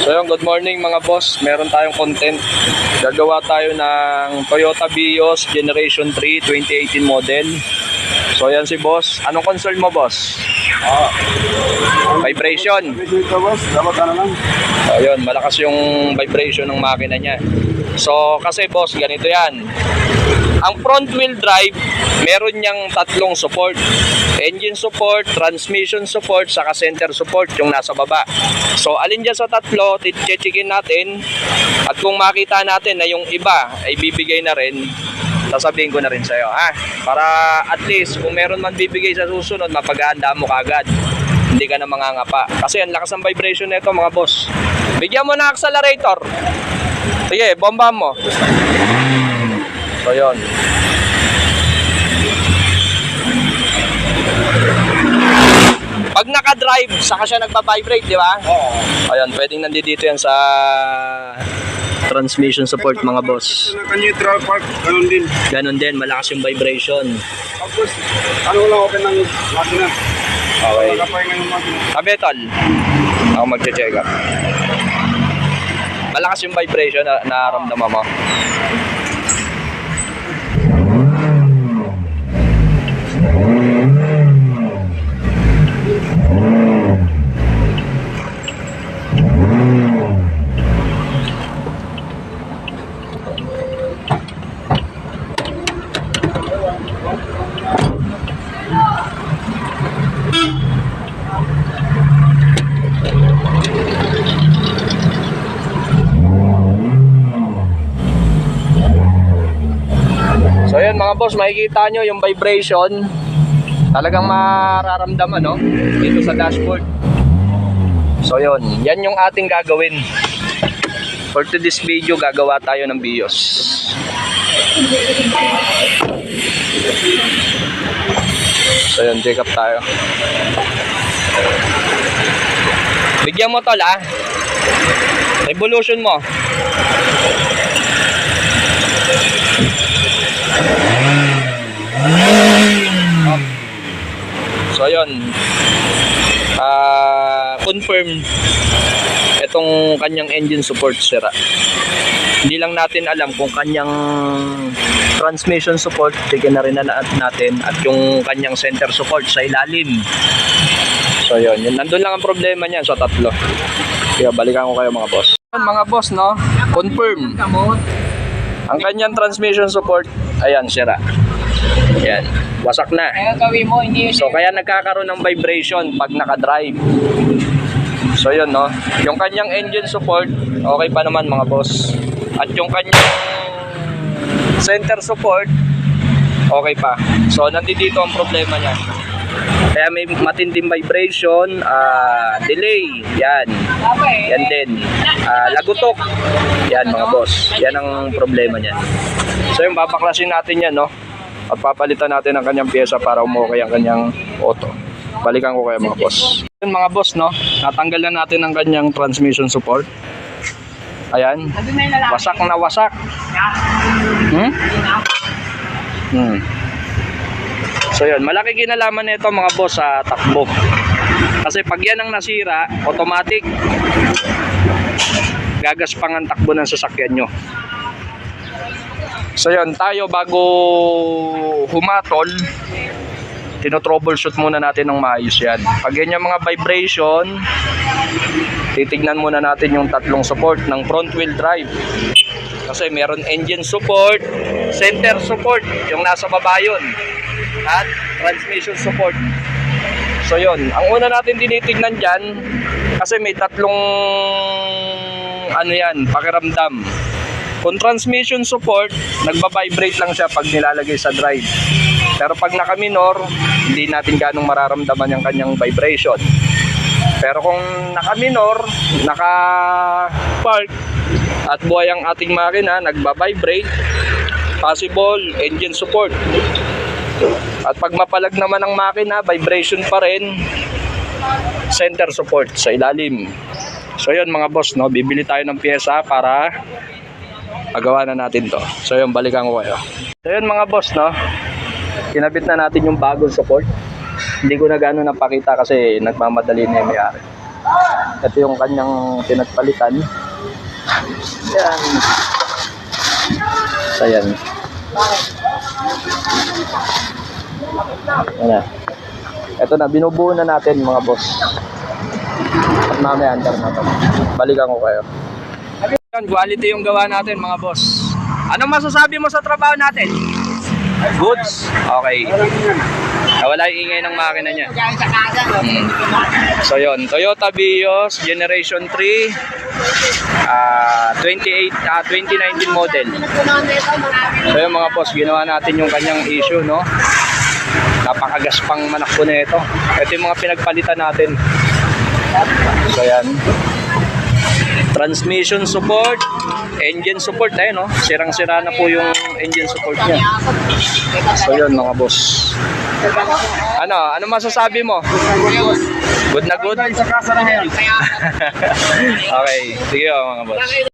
So yun, good morning mga boss. Meron tayong content. Gagawa tayo ng Toyota Vios Generation 3 2018 model. So yan si boss. Anong concern mo boss? Ah, Vibration. medyo ito boss, dapat ano lang. Malakas yung vibration ng makina niya. So, kasi boss, ganito yan. Ang front wheel drive, meron niyang tatlong support. Engine support, transmission support, saka center support, yung nasa baba. So, alin dyan sa tatlo, checkin natin. At kung makita natin na yung iba ay bibigay na rin, sasabihin ko na rin sa'yo, ha? Para at least, kung meron man bibigay sa susunod, mapaganda mo kagad hindi ka na mangangapa. Kasi ang lakas ng vibration nito mga boss. Bigyan mo na accelerator. Sige, bomba mo. So yun. Pag naka-drive, saka siya nagpa-vibrate, di ba? Oo. Ayun, pwedeng nandito yan sa transmission support mga boss. Sa neutral park, ganun din. Ganon din, malakas yung vibration. Tapos, ano lang open ng makina. Okay. Nakapahinga yung makina. Sabi, tol. Ako magche-check up. Malakas yung vibration na nararamdaman mo. Mga boss, makikita nyo yung vibration. Talagang mararamdaman no? Dito sa dashboard. So yun, yan yung ating gagawin. For today's video, gagawa tayo ng BIOS. So yun, check up tayo. Bigyan mo tol ah. Revolution mo. So ayun. Ah, confirm itong kanyang engine support sira. Hindi lang natin alam kung kanyang transmission support, tignan na rin na natin at yung kanyang center support sa ilalim. So yun, yun. nandun lang ang problema niyan sa tatlo. Kaya balikan ko kayo mga boss. Mga boss, no? Confirm. Ang kanyang transmission support, ayan, sira. Ayan, wasak na. So kaya nagkakaroon ng vibration pag naka-drive. So yun no. Yung kanyang engine support, okay pa naman mga boss. At yung kanyang center support, okay pa. So nandito ang problema niya. Kaya may matinding vibration, ah, delay, yan. Yan din. Ah, lagutok. Yan mga boss. Yan ang problema niya. So yung babaklasin natin yan, no? At papalitan natin ang kanyang pyesa para umukay ang kanyang auto. Balikan ko kayo mga boss. Yun mga boss, no? Natanggal na natin ang kanyang transmission support. Ayan. Wasak na wasak. Hmm? Hmm. So yun, malaki kinalaman nito mga boss sa takbo. Kasi pag yan ang nasira, automatic gagaspang ang takbo ng sasakyan nyo. So yun, tayo bago humatol, tino-troubleshoot muna natin ng maayos yan. Pag yan yung mga vibration, titignan muna natin yung tatlong support ng front wheel drive. Kasi meron engine support, center support, yung nasa baba yun, at transmission support. So yun, ang una natin tinitignan dyan, kasi may tatlong ano yan, pakiramdam. Kung transmission support, nagba-vibrate lang siya pag nilalagay sa drive. Pero pag naka-minor, hindi natin ganong mararamdaman yung kanyang vibration. Pero kung naka-minor, naka-park, at buhay ang ating makina, nagba-vibrate, possible engine support. At pag mapalag naman ang makina, vibration pa rin, center support sa ilalim. So yun mga boss, no? bibili tayo ng pyesa para magawa na natin to. So yun, balikan ko kayo. So yun mga boss, no? kinabit na natin yung bagong support. Hindi ko na gano'n napakita kasi nagmamadali na yung may-ari. Ito yung kanyang pinagpalitan. Yan. So, yan. Yan na. Ito na, binubuo na natin mga boss. At mamaya andar natin. Balikan ko kayo. Yan, quality yung gawa natin mga boss. Anong masasabi mo sa trabaho natin? Goods? Okay. Nawala yung ingay ng makina niya. So yun, Toyota Vios Generation 3 ah 28 ah 2019 model. So yun mga boss, ginawa natin yung kanyang issue, no? Napakagaspang manakbo na ito. Ito yung mga pinagpalitan natin. So yan. Transmission support, engine support tayo, no? Sirang-sira na po yung engine support niya. So yun mga boss. Ano, ano masasabi mo? Good na good? Okay, sige oh, mga boss.